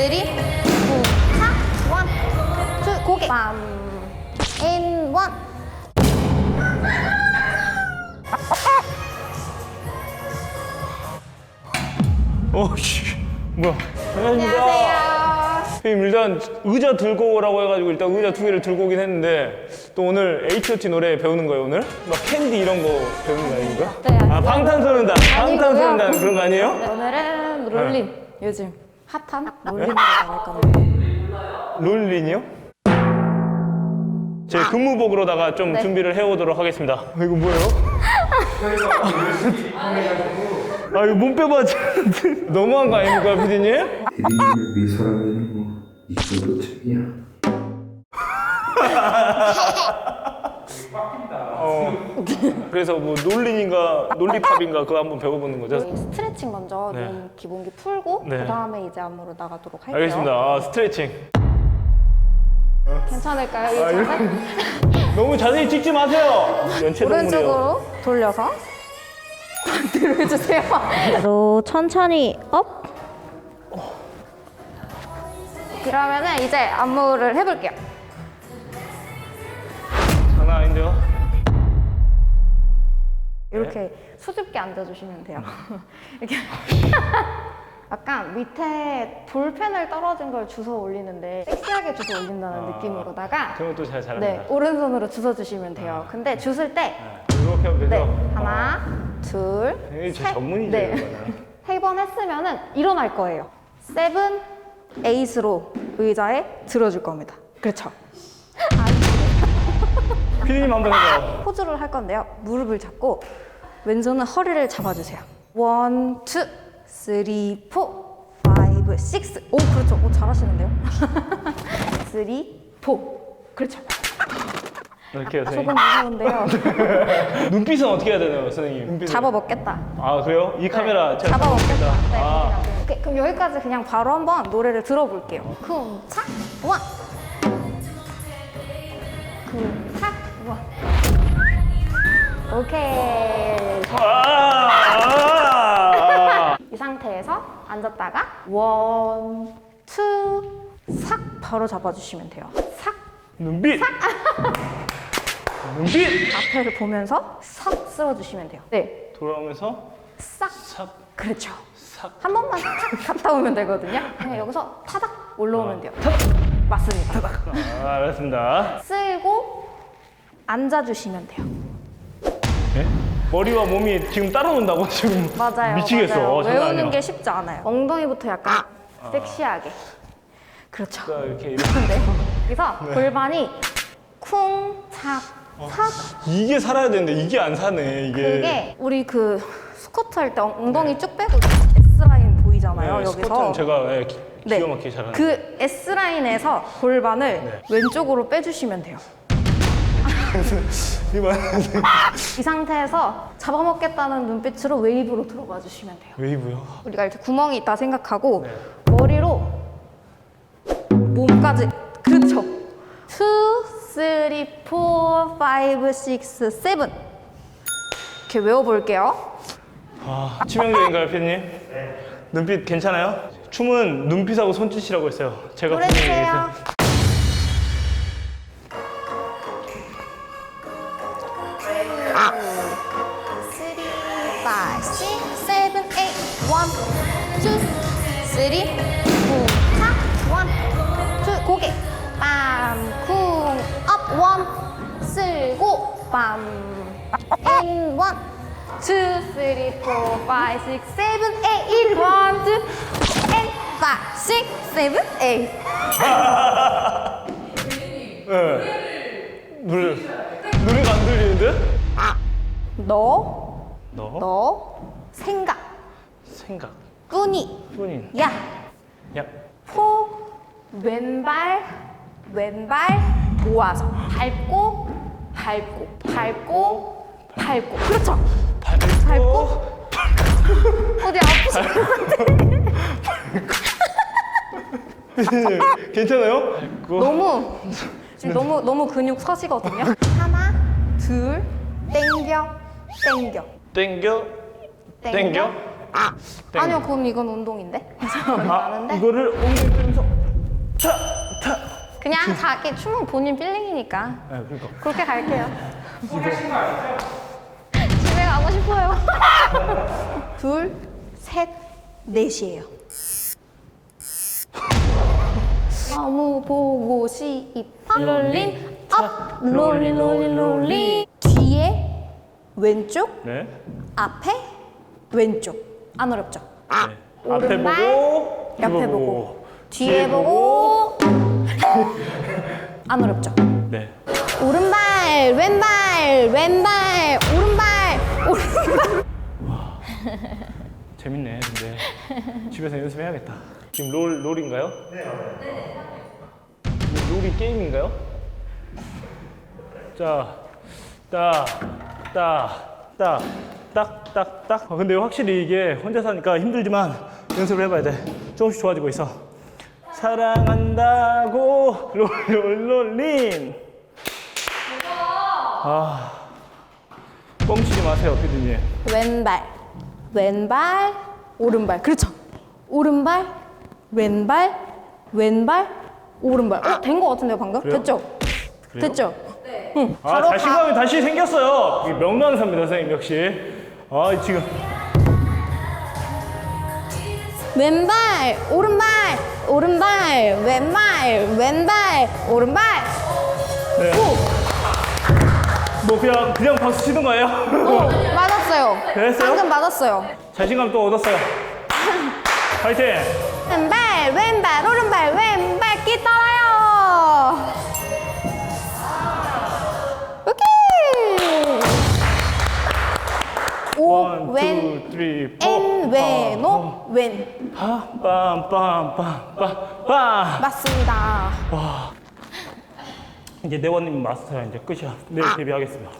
쓰리, 투, 차, 원, 투, 고개, 빰, 앤, 원. 어씨 뭐야 안녕하세요. 선생님 일단 의자 들고 오라고 해가지고 일단 의자 두 개를 들고 오긴 했는데 또 오늘 H.O.T 노래 배우는 거예요 오늘? 막 캔디 이런 거 배우는 거 아닙니까? 네, 아니고요. 아 방탄소년단 방탄소년단. 그런 거 아니에요? 네, 오늘은 롤린. 요즘 핫한 롤린으로 나갈 겁니다. 롤린이요? 제 근무복으로다가 좀 네. 준비를 해오도록 하겠습니다 아, 이거 뭐예요? 아 이거 몸 빼봐 너무한 거 아닙니까 피디님? 대리님을 위해서라면 뭐 이정도 쯤이야 그래서 뭐 롤린인가 롤리팝인가 그거 한번 배워보는 거죠? 저희 스트레칭 먼저 네. 몸 기본기 풀고 네. 그 다음에 이제 안무로 나가도록 할게요. 알겠습니다 아, 스트레칭 괜찮을까요? 이 아, 자세? 너무 자세히 찍지 마세요 연체 동물이에요 오른쪽으로 돌려서 반대로 해주세요. 로 천천히 업. 그러면은 이제 안무를 해볼게요. 이렇게 수줍게 앉아주시면 돼요. 이렇게 약간 밑에 볼펜을 떨어진 걸 주워 올리는데 섹시하게 주워 올린다는 아. 느낌으로다가 그런 것도 잘 잘합니다 네 오른손으로 주워 주시면 돼요. 근데 주실 때 이렇게 하면 되죠? 네, 하나, 둘, 이게 제 셋. 전문이죠, 네. 이거는. 세번 했으면은 일어날 거예요. 세븐, 에잇으로 의자에 들어줄 겁니다. 그렇죠. 피디님 한번 해봐요 포즈를 할 건데요. 무릎을 잡고 왼손은 허리를 잡아주세요. 원, 투, 쓰리, 포, 파이브, 식스. 오, 그렇죠. 오, 잘하시는데요. 쓰리, 포. 그렇죠. 이렇게 해요 아, 선생님 무서운데요. 눈빛은 어떻게 해야 되나요 선생님? 눈빛은. 잡아먹겠다. 아 그래요? 이 카메라 제가 잡아먹겠다. 잡아먹겠다. 네, 아. 오케이, 그럼 여기까지 그냥 바로 한번 노래를 들어볼게요. 쿵착 원. 오케이. 아, 아, 이 상태에서 앉았다가 원, 투, 삭 바로 잡아주시면 돼요. 삭 눈빛 눈빛 앞에를 보면서 삭 쓸어주시면 돼요. 네, 돌아오면서 싹. 삭 그렇죠. 삭. 한 번만 탁 갔다 오면 되거든요. 그냥 여기서 타닥 올라오면 돼요. 맞습니다. 아, 알았습니다 쓸고 앉아주시면 돼요. 네? 머리와 몸이 지금 따라 논다고 지금 맞아요. 미치겠어 맞아요. 어, 장난 외우는 아니야 게 쉽지 않아요. 엉덩이부터 약간 섹시하게. 그렇죠. 자, 이렇게 이렇게 네. 그래서 골반이 쿵, 착, 삭. 이게 살아야 되는데 이게 안 사네 이게 그게 우리 그 스쿼트 할 때 엉덩이 쭉 빼고 S 라인 보이잖아요. 네, 여기서. 스쿼트는 제가 예, 기, 네. 기가 막히게 잘하는 그 S 라인에서 골반을 네. 왼쪽으로 빼주시면 돼요. 이만 이 상태에서 잡아먹겠다는 눈빛으로 웨이브로 들어가 주시면 돼요. 웨이브요 우리가 이렇게 구멍이 있다 생각하고 네. 머리로 몸까지 그렇죠. 2, 3, 4, 5, 6, 7 이렇게 외워볼게요. 아, 치명적인가요, 피디님? 네. 눈빛 괜찮아요? 춤은 눈빛하고 손짓이라고 했어요. 제가 분명히 노래주세요. 얘기했어요. 빰, and one, two, three, four, five, six, seven, eight, one, two, and five, six, seven, eight. 네. 노래, 노래가 안 들리는데? 너, 너? 너, 생각, 생각. 뿐이, 뿐인. 야, 야. 포 왼발 왼발 모아서 밟고 밟고 밟고 밟고 그렇죠 밟고. 어디 아프지 피디님, 괜찮아요? 밟고. 너무 지금 너무 너무 근육 서시거든요 하나 둘 땡겨 땡겨 땡겨. 땡겨. 땡. 아니요, 그럼 이건 운동인데? 그래서 아, 이거를 차, 타. 그냥 자기 춤은 본인 필링이니까 네, 그러니까. 그렇게 갈게요. 집에 가고 싶어요. 둘, 셋, 넷이에요. 아무 보고 싶어 롤린 업 롤린 롤린 롤린 뒤에 왼쪽 네. 앞에 왼쪽 안 어렵죠? 네. 앞에 오른발, 보고, 옆에 보고 뒤에 보고 안 어렵죠? 네. 오른발 왼발 왼발 오른발 오른발 재밌네, 근데. 집에서 연습해야겠다. 지금 롤, 롤인가요? 네. 롤이 게임인가요? 자, 딱, 딱, 딱, 딱, 딱, 딱. 아, 근데 확실히 이게 혼자 사니까 힘들지만 연습을 해봐야 돼. 조금씩 좋아지고 있어. 사랑한다고 롤롤롤린. 아, 뻥치지 마세요, 피디님. 왼발 왼발 오른발 그렇죠 오른발 왼발 왼발 오른발 어 된 거 같은데요 방금 그래요? 됐죠 그래요? 됐죠 응 아, 바로 자신감이 다시 생겼어요. 명랑사입니다, 선생님 역시. 아, 지금 왼발 오른발 오른발 왼발 왼발 오른발 네. 뭐 그냥 그냥 박수 치는 거예요? 오 맞았어요 됐어요? 방금 맞았어요 자신감 또 얻었어요. 파이팅! 왼발 왼발 오른발 왼발 끼 따라요 오케이 원, 투, 쓰리, 포. 엔, 왼, 오, 왼. 아, 빰빰빰빰빰빰. 맞습니다. 이제 네원님 마스터야 이제 끝이야. 내일 데뷔하겠습니다.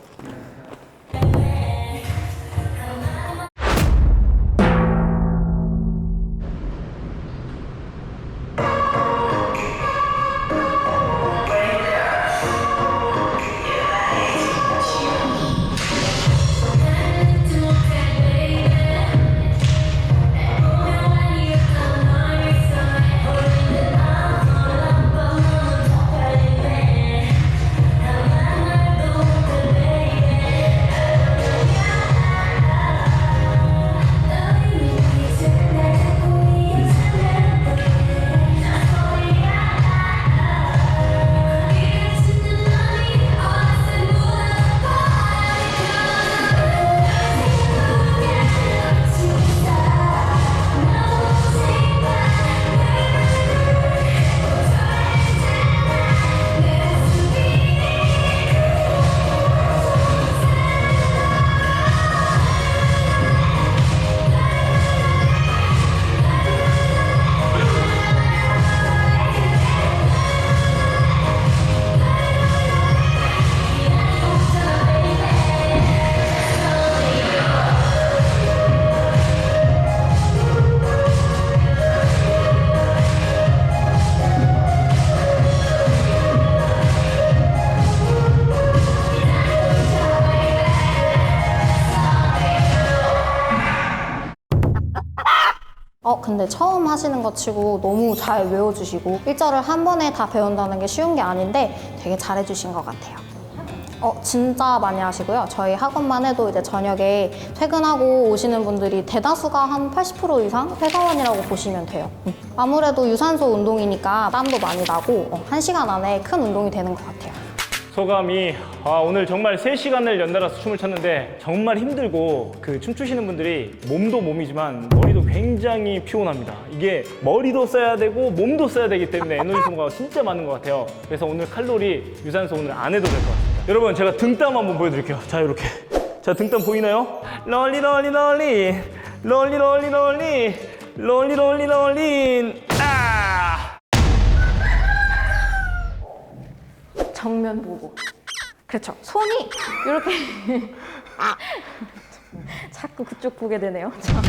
어, 근데 처음 하시는 것 치고 너무 잘 외워주시고, 일절을 한 번에 다 배운다는 게 쉬운 게 아닌데 되게 잘해주신 것 같아요. 어, 진짜 많이 하시고요. 저희 학원만 해도 이제 저녁에 퇴근하고 오시는 분들이 대다수가 한 80% 이상 회사원이라고 보시면 돼요. 음. 아무래도 유산소 운동이니까 땀도 많이 나고, 어, 한 시간 안에 큰 운동이 되는 것 같아요. 소감이 아, 오늘 정말 3시간을 연달아서 춤을 췄는데 정말 힘들고 그 춤추시는 분들이 몸도 몸이지만 머리도 굉장히 피곤합니다. 이게 머리도 써야 되고 몸도 써야 되기 때문에 에너지 소모가 진짜 많은 것 같아요. 그래서 오늘 칼로리 유산소 오늘 안 해도 될 것 같습니다. 여러분 제가 등땀 한번 보여드릴게요. 자 이렇게 자 등땀 보이나요? 롤리 롤리 롤리 롤리 롤리 롤리 롤리 롤리 롤리 정면 보고. 그렇죠. 손이 이렇게. 자꾸 그쪽 보게 되네요. 자.